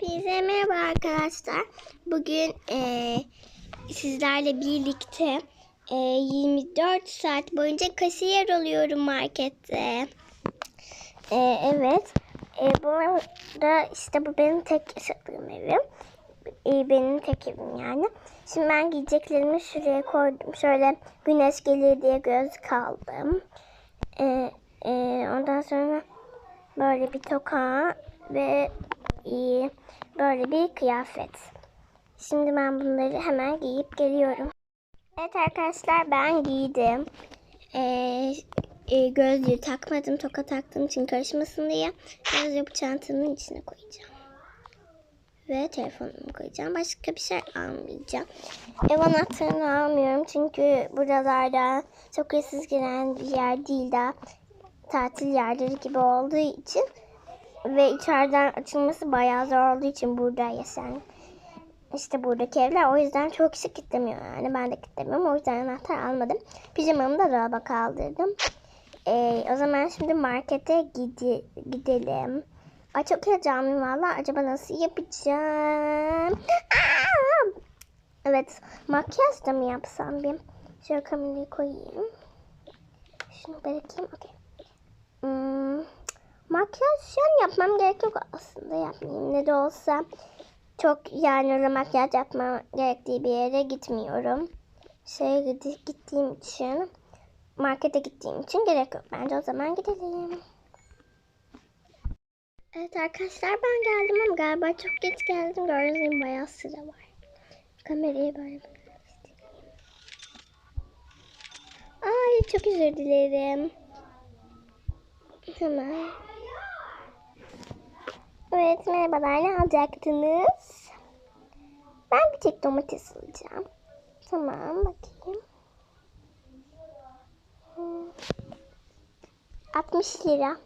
Hepinize merhaba arkadaşlar. Bugün eee, sizlerle birlikte eee, 24 saat boyunca kasiyer oluyorum markette. Eee, evet. Eee, bu arada işte bu benim tek yaşadığım evim. Eee, benim tek evim yani. Şimdi ben giyeceklerimi şuraya koydum. Şöyle güneş gelir diye göz kaldım. Eee, eee, ondan sonra böyle bir toka ve iyi böyle bir kıyafet. Şimdi ben bunları hemen giyip geliyorum. Evet arkadaşlar ben giydim. Ee, e, gözlüğü takmadım. Toka taktığım için karışmasın diye. Gözlüğü bu çantanın içine koyacağım. Ve telefonumu koyacağım. Başka bir şey almayacağım. Ev anahtarını almıyorum. Çünkü buralarda çok hırsız giren bir yer değil daha tatil yerleri gibi olduğu için ve içeriden açılması bayağı zor olduğu için burada yaşayan işte buradaki evler o yüzden çok kişi kitlemiyor yani ben de kitlemiyorum o yüzden anahtar almadım. Pijamamı da dolaba kaldırdım. Ee, o zaman şimdi markete gidi, gidelim. Ay çok heyecanlıyım valla. Acaba nasıl yapacağım? Evet makyaj da mı yapsam bir? Şöyle kamerayı koyayım. Şunu bırakayım. Okey. Hmm, makyaj şu an yapmam gerek yok aslında yapmayayım. Ne de olsa çok yani makyaj yapmam gerektiği bir yere gitmiyorum. Şeye gittiğim için markete gittiğim için gerek yok. Bence o zaman gidelim. Evet arkadaşlar ben geldim ama galiba çok geç geldim. Gördüğünüz bayağı sıra var. Kamerayı böyle. Ay çok özür dilerim. Hemen. Evet merhabalar ne alacaktınız? Ben bir tek domates alacağım. Tamam bakayım. Hmm. 60 lira.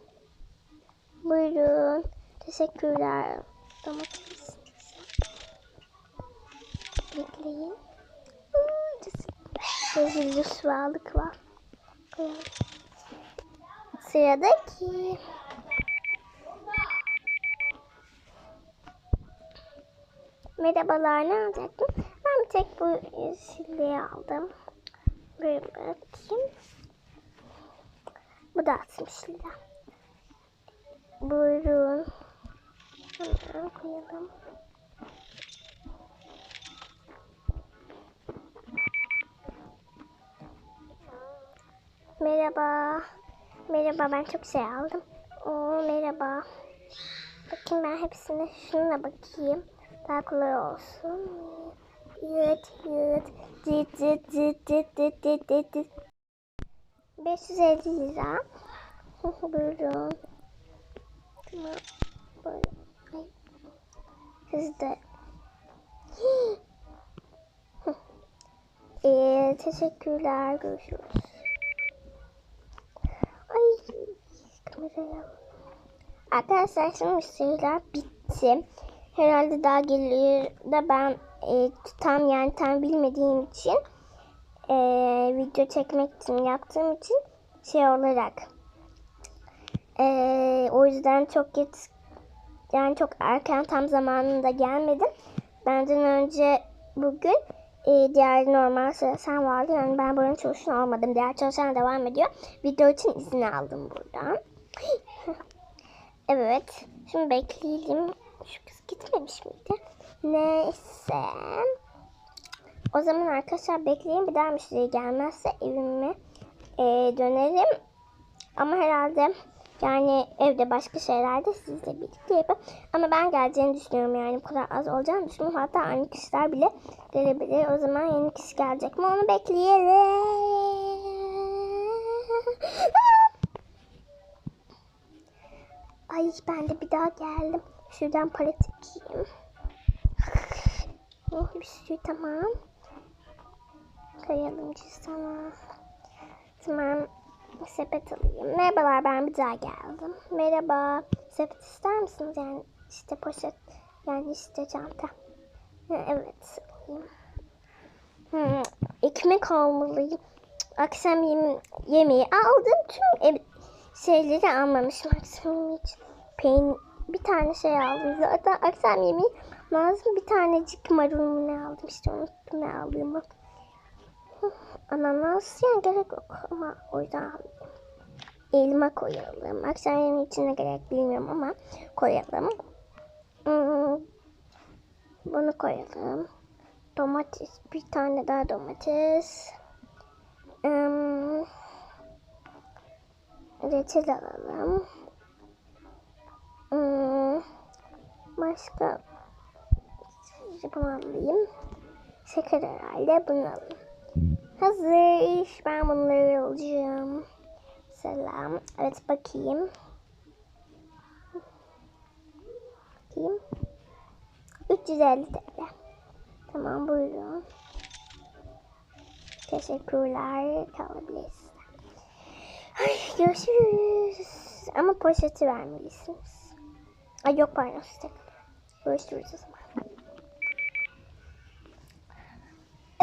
Buyurun. Teşekkürler. Domates. Bekleyin. Rezil rüsvalık var. Sıradaki. Merhabalar ne alacaktım? Ben bir tek bu yeşilliği aldım. Böyle bakayım. Bu da 60 lira. Buyurun. Hemen koyalım. Merhaba. Merhaba ben çok şey aldım. Oo merhaba. Bakayım ben hepsine şununla bakayım. Daha kolay olsun. Yıt yıt. Cıt cıt cıt cıt cıt cıt cıt cıt. 550 lira. Buyurun. Tamam. Böyle. Ay. Hızlı. ee, teşekkürler. Görüşürüz. Ay. Kameraya. Arkadaşlar şimdi müşteriler bitti. Herhalde daha gelir de ben e, tam yani tam bilmediğim için e, video çekmek için yaptığım için şey olarak e, o yüzden çok geç yani çok erken tam zamanında gelmedim. Benden önce bugün e, diğer normal çalışan vardı. Yani ben buranın çalışan olmadım. Diğer çalışan devam ediyor. Video için izin aldım buradan. evet. Şimdi bekleyelim. Şu kız gitmemiş miydi? Neyse. O zaman arkadaşlar bekleyin. Bir daha müşteri gelmezse evime e, dönerim. Ama herhalde yani evde başka şeyler de sizle birlikte yaparım. Ama ben geleceğini düşünüyorum yani bu kadar az olacağını düşünüyorum. Hatta aynı kişiler bile gelebilir. O zaman yeni kişi gelecek mi onu bekleyelim. Ay ben de bir daha geldim. Şuradan para çekeyim. Oh bir sürü tamam. Koyalım sana. Tamam. Sepet alayım. Merhabalar ben bir daha geldim. Merhaba. Sepet ister misiniz? Yani işte poşet. Yani işte çanta. Evet. alayım. Hmm, ekmek almalıyım. Akşam yeme yemeği aldım. Tüm şeyleri almamışım. Akşam için peyn bir tane şey aldım. Zaten akşam yemeği lazım. Bir tanecik marul mu ne aldım işte unuttum ne aldığımı. Ananas yani gerek yok ama o yüzden. Elma koyalım. Akşam yemeği için ne gerek bilmiyorum ama koyalım. Hmm, Bunu koyalım. Domates. Bir tane daha domates. Hmm, reçel alalım. Başka bunu alayım. Şeker herhalde bunu alayım. Hazır. Ben bunları alacağım. Selam. Evet bakayım. Bakayım. 350 TL. Tamam buyurun. Teşekkürler. Kalabiliriz. Ay, görüşürüz. Ama poşeti vermelisiniz. Ay yok pardon size. Görüşürüz o.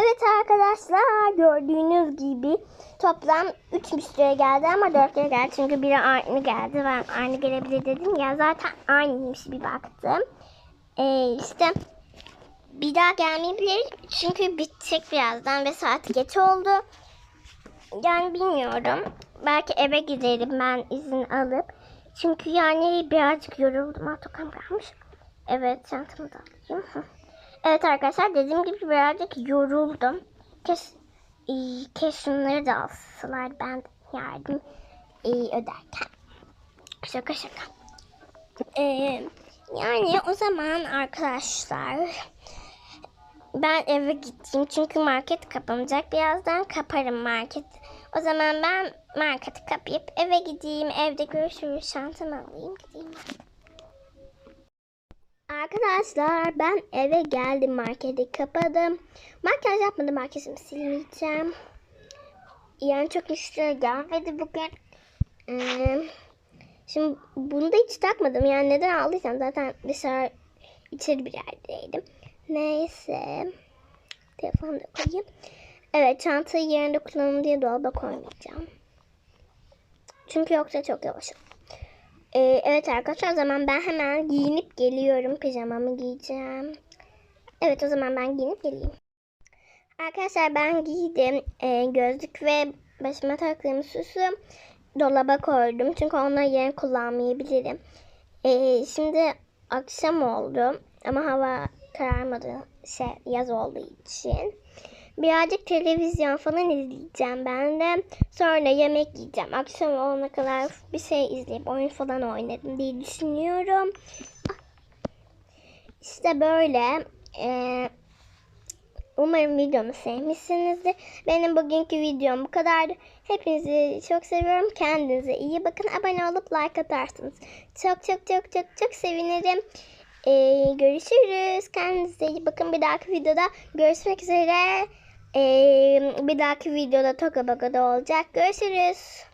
Evet arkadaşlar gördüğünüz gibi toplam 3 müşteri geldi ama 4 lira geldi. Çünkü biri aynı geldi. Ben aynı gelebilir dedim ya zaten aynıymış bir baktım. Ee, işte bir daha gelmeyebilir. Çünkü bitecek birazdan ve saat geç oldu. Yani bilmiyorum. Belki eve giderim ben izin alıp. Çünkü yani birazcık yoruldum. Atokam kalmış. Evet çantamı da alayım. Evet arkadaşlar dediğim gibi birazcık yoruldum. Kes, e, kes şunları alsalar ben yardım e, öderken. Şaka şaka. Ee, yani o zaman arkadaşlar ben eve gideyim çünkü market kapanacak. Birazdan kaparım market. O zaman ben marketi kapayıp eve gideyim. Evde görüşürüz. Çantamı alayım gideyim. Arkadaşlar ben eve geldim marketi kapadım. Makyaj yapmadım makyajımı silmeyeceğim. Yani çok müşteri gelmedi bugün. Ee, şimdi bunu da hiç takmadım. Yani neden aldıysam zaten dışarı içeri bir yerdeydim. Neyse. Telefonu da koyayım. Evet çantayı yerinde kullanın diye dolaba koymayacağım. Çünkü yoksa çok yavaş olur. Ee, evet arkadaşlar o zaman ben hemen giyinip geliyorum. Pijamamı giyeceğim. Evet o zaman ben giyinip geleyim. Arkadaşlar ben giydim. Ee, gözlük ve başıma taktığım süsü dolaba koydum. Çünkü onları yarın kullanmayabilirim. Ee, şimdi akşam oldu. Ama hava kararmadı. Şey, yaz olduğu için. Birazcık televizyon falan izleyeceğim ben de. Sonra yemek yiyeceğim. Akşam olana kadar bir şey izleyip oyun falan oynarım diye düşünüyorum. İşte böyle. Ee, umarım videomu sevmişsinizdir. Benim bugünkü videom bu kadardı. Hepinizi çok seviyorum. Kendinize iyi bakın. Abone olup like atarsınız. Çok çok çok çok çok sevinirim. Ee, görüşürüz. Kendinize iyi bakın. Bir dahaki videoda görüşmek üzere. Ee, bir dahaki videoda Toka Baka'da olacak. Görüşürüz.